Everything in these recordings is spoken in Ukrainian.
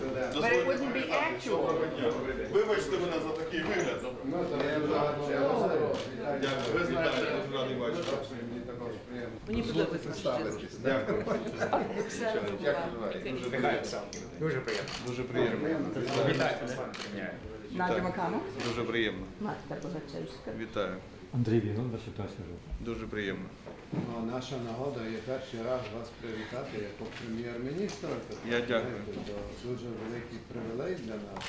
But it wouldn't be actual. Вибачте мене за такий вигляд. Дякую. Ви знаєте, дуже радий бачити. Мені подобається представитись. Дякую. Дуже приємно. Дуже приємно. Надя Макану. Дуже приємно. Матка Богачевська. Вітаю. Андрій Вігон, група. Дуже приємно. Ну, наша нагода є перший раз вас привітати як прем'єр-міністра. Я дякую. Дуже великий привілей для нас,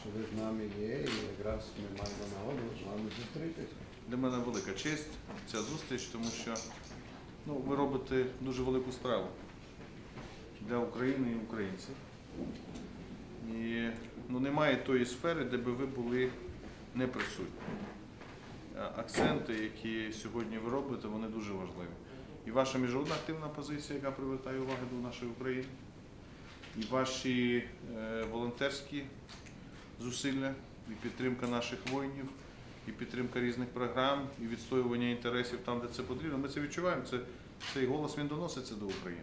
що ви з нами є, і якраз ми маємо нагоду з вами зустрітися. Для мене велика честь ця зустріч, тому що ну, ви робите дуже велику справу для України і українців. І ну, немає тої сфери, де би ви були не присутні. Акценти, які сьогодні ви робите, вони дуже важливі. І ваша міжнародна активна позиція, яка привертає увагу до нашої України, і ваші е, волонтерські зусилля, і підтримка наших воїнів, і підтримка різних програм, і відстоювання інтересів там, де це потрібно. Ми це відчуваємо. Це, цей голос він доноситься до України.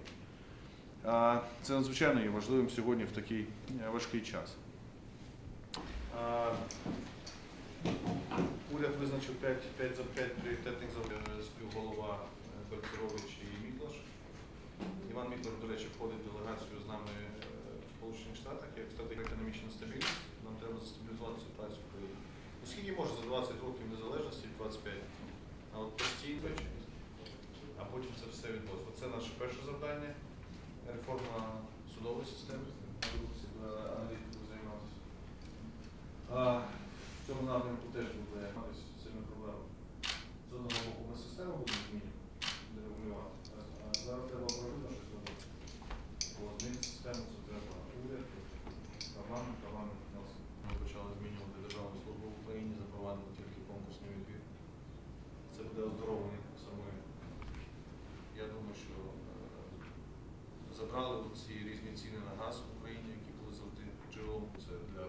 Це надзвичайно є важливим сьогодні в такий е, важкий час. Уряд визначив 5, 5 за 5 пріоритетних завдань співголова е, Бельцерович і Міклаш. Іван Міклаш, до речі, входить в делегацію з нами е, в Сполучених Штатах як стратегія економічна стабільність. Нам треба застабілізувати ситуацію в країні. Оскільки може за 20 років незалежності, 25, а от постійно а потім це все відбудеться. Це наше перше завдання. Реформа судової системи, теж буде мати сильна проблема. З одного боку ми систему будемо змінювати, дерегулювати, а а зараз треба правильно щось робити. Бо змінити систему це треба уряд, парламент, парламент. Ми почали змінювати державну службу в Україні, запровадили тільки конкурсний відбір. Це буде оздоровлення самої. Я думаю, що е, забрали ці різні ціни на газ в Україні, які були завжди джерелом. Це для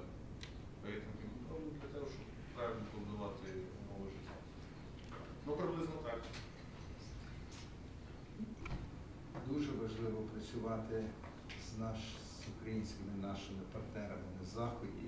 рейтингів, ну, для того, щоб правильно побудувати умови життя. Ну, приблизно так. Дуже важливо працювати з, наш, з українськими нашими партнерами на Заході,